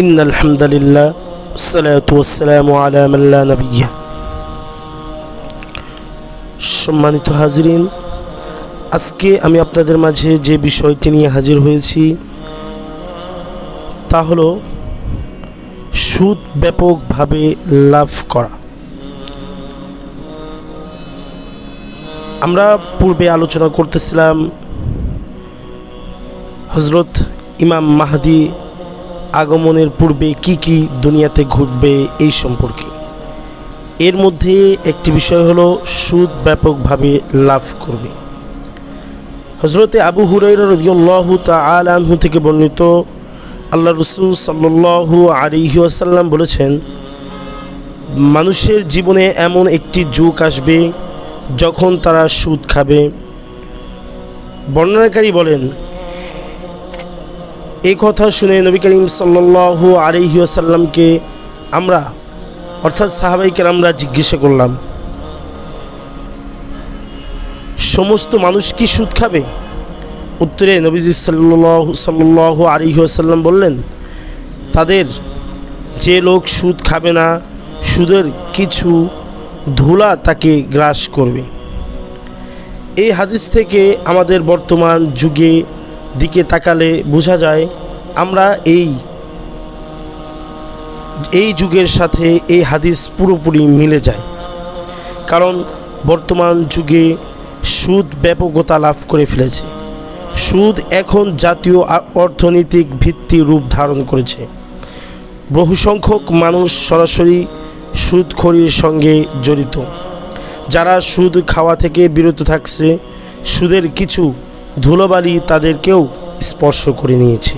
إن الحمد لله والصلاة والسلام على من لا نبي সম্মানিত হাজরিন আজকে আমি আপনাদের মাঝে যে বিষয়টি নিয়ে হাজির হয়েছি তা হলো সুদ ব্যাপকভাবে লাভ করা আমরা পূর্বে আলোচনা করতেছিলাম হজরত ইমাম মাহাদি আগমনের পূর্বে কি কি দুনিয়াতে ঘটবে এই সম্পর্কে? এর মধ্যে একটি বিষয় হলো, সুদ ব্যাপকভাবে লাভ করবে। হজরতে আবু হুরাইরা রদিউল্লাহু তাআলাহু থেকে বর্ণিত আল্লাহ রসুল সাল্লু আলিহি আসাল্লাম বলেছেন, মানুষের জীবনে এমন একটি যুগ আসবে যখন তারা সুদ খাবে। বর্ণনাকারী বলেন এই কথা শুনে নবী করিম সাল্লু আলিহি আসাল্লামকে আমরা, অর্থাৎ সাহাবাইকে আমরা জিজ্ঞাসা করলাম, সমস্ত মানুষ কি সুদ খাবে? উত্তরে নবীজি সাল্লাহ সাল্লাহ আলিহি আসাল্লাম বললেন, তাদের যে লোক সুদ খাবে না, সুদের কিছু ধুলা তাকে গ্রাস করবে। এই হাদিস থেকে আমাদের বর্তমান যুগে দিকে তাকালে বোঝা যায় আমরা এই এই যুগের সাথে এই হাদিস পুরোপুরি মিলে যায়। কারণ বর্তমান যুগে সুদ ব্যাপকতা লাভ করে ফেলেছে। সুদ এখন জাতীয় অর্থনৈতিক ভিত্তি রূপ ধারণ করেছে। বহু সংখ্যক মানুষ সরাসরি সুদখড়ির সঙ্গে জড়িত। যারা সুদ খাওয়া থেকে বিরত থাকছে, সুদের কিছু ধুলোবালি তাদেরকেও স্পর্শ করে নিয়েছে।